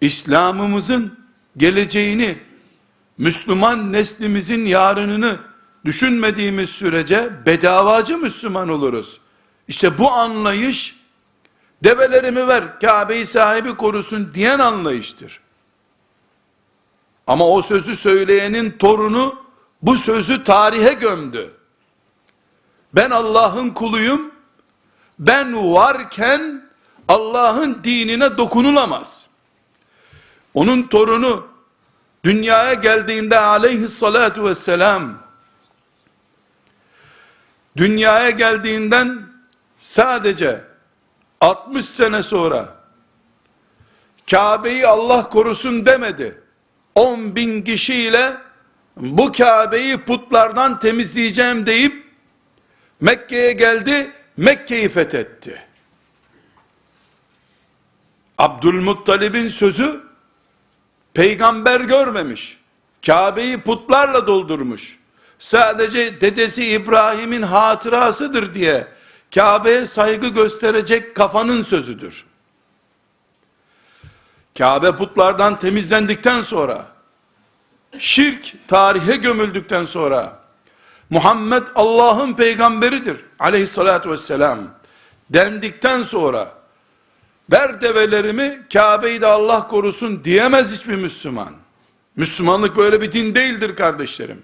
İslam'ımızın geleceğini, Müslüman neslimizin yarınını düşünmediğimiz sürece bedavacı Müslüman oluruz. İşte bu anlayış develerimi ver Kabe'yi sahibi korusun diyen anlayıştır. Ama o sözü söyleyenin torunu bu sözü tarihe gömdü. Ben Allah'ın kuluyum. Ben varken Allah'ın dinine dokunulamaz. Onun torunu dünyaya geldiğinde aleyhissalatu vesselam dünyaya geldiğinden sadece 60 sene sonra Kabe'yi Allah korusun demedi. 10 bin kişiyle bu Kabe'yi putlardan temizleyeceğim deyip Mekke'ye geldi, Mekke'yi fethetti. Abdülmuttalib'in sözü peygamber görmemiş. Kabe'yi putlarla doldurmuş. Sadece dedesi İbrahim'in hatırasıdır diye Kabe'ye saygı gösterecek kafanın sözüdür. Kabe putlardan temizlendikten sonra şirk tarihe gömüldükten sonra Muhammed Allah'ın peygamberidir aleyhissalatü vesselam dendikten sonra ver develerimi Kabe'yi de Allah korusun diyemez hiçbir Müslüman. Müslümanlık böyle bir din değildir kardeşlerim.